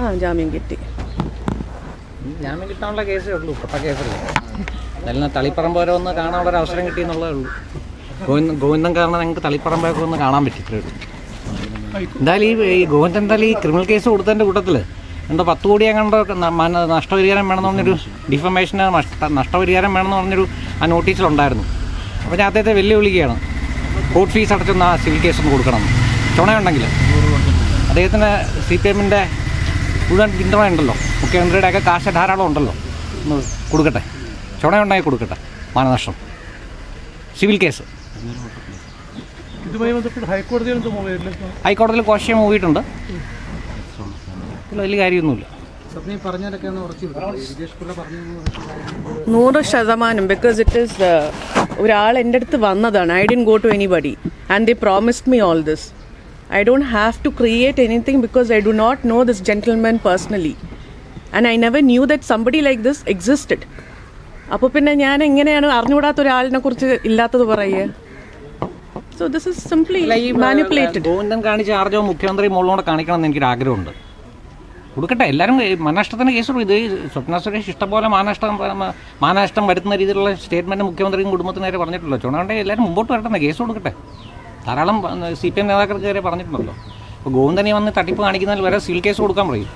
ആ ജാമ്യം കിട്ടി. ജാമ്യം കിട്ടാനുള്ള കേസേ ഉള്ളൂ ഇപ്പോഴത്തെ കേസല്ലേ എന്നാലും തളിപ്പറമ്പ് വരെ ഒന്ന് കാണാനുള്ള ഒരു അവസരം കിട്ടി എന്നുള്ളതേ ഉള്ളൂ. ഗോവിന്ദൻ ഗോവിന്ദൻ കാരണം ഞങ്ങൾക്ക് തളിപ്പറമ്പൊക്കെ ഒന്ന് കാണാൻ പറ്റി ഇത്രേ ഉള്ളൂ എന്തായാലും ഈ ഈ ഗോവിന്ദൻ എന്തായാലും ഈ ക്രിമിനൽ കേസ് കൊടുത്തതിന്റെ കൂട്ടത്തിൽ എന്തോ പത്ത് കോടി അങ്ങോട്ട് നഷ്ടപരിഹാരം വേണമെന്ന് പറഞ്ഞൊരു ഡിഫമേഷന് നഷ്ട നഷ്ടപരിഹാരം വേണമെന്ന് പറഞ്ഞൊരു ആ നോട്ടീസിലുണ്ടായിരുന്നു. അപ്പോൾ ഞാൻ അദ്ദേഹത്തെ വെല്ലുവിളിക്കുകയാണ്. കോർട്ട് ഫീസ് അടച്ചൊന്ന് ആ സിവിൽ കേസ് ഒന്ന് കൊടുക്കണം. ചുണയുണ്ടെങ്കിൽ. അദ്ദേഹത്തിന് സി പി എമ്മിന്റെ മുഴുവൻ പിന്തുണ ഉണ്ടല്ലോ. മുഖ്യമന്ത്രിയുടെ ഒക്കെ കാശ് ധാരാളം ഉണ്ടല്ലോ. ഒന്ന് കൊടുക്കട്ടെ. ചുണയുണ്ടായി കൊടുക്കട്ടെ. മാനനഷ്ടം. Civil case. ഇതുമായി ബന്ധപ്പെട്ട് ഹൈക്കോടതിയിൽ ഹൈക്കോടതിയിൽ കോശയം മൂവിയിട്ടുണ്ട് വലിയ കാര്യമൊന്നുമില്ല. നൂറ് ശതമാനം ബിക്കോസ് ഇറ്റ് ഈസ് ഒരാൾ എന്റെ അടുത്ത് വന്നതാണ്. I didn't go to anybody and the promised me all this I don't have to create anything because I do not know this gentlemen personally and I never knew that somebody like this existed അപ്പോൾ പിന്നെ ഞാൻ എങ്ങനെയാണ് അറിഞ്ഞുകൂടാത്ത ഒരാളിനെ കുറിച്ച് ഇല്ലാത്തത് പറയുക so this is simply manipulated Govindan കാണിച്ച ആർജവും മുഖ്യമന്ത്രി മുകളിലൂടെ കാണിക്കണം എന്ന് എനിക്കൊരു ആഗ്രഹമുണ്ട് കൊടുക്കട്ടെ എല്ലാവരും ഈ മാനനഷ്ടത്തിന് കേസ്. ഇത് സ്വപ്ന സുരേഷ് ഇഷ്ടംപോലെ മാനനഷ്ടം മാനനഷ്ടം വരുത്തുന്ന രീതിയിലുള്ള സ്റ്റേറ്റ്മെന്റ് മുഖ്യമന്ത്രിയും കുടുംബത്തിന് നേരെ പറഞ്ഞിട്ടുള്ളൂ ചുണകണ്ടെ എല്ലാവരും മുമ്പോട്ട് വരട്ടെ കേസ് കൊടുക്കട്ടെ. ധാരാളം സി പി എം നേതാക്കൾക്ക് വരെ പറഞ്ഞിട്ടുണ്ടല്ലോ. അപ്പോൾ ഗോവിന്ദനെ വന്ന് തട്ടിപ്പ് കാണിക്കുന്നതിൽ വരെ സിവിൽ കേസ് കൊടുക്കാൻ പറയും.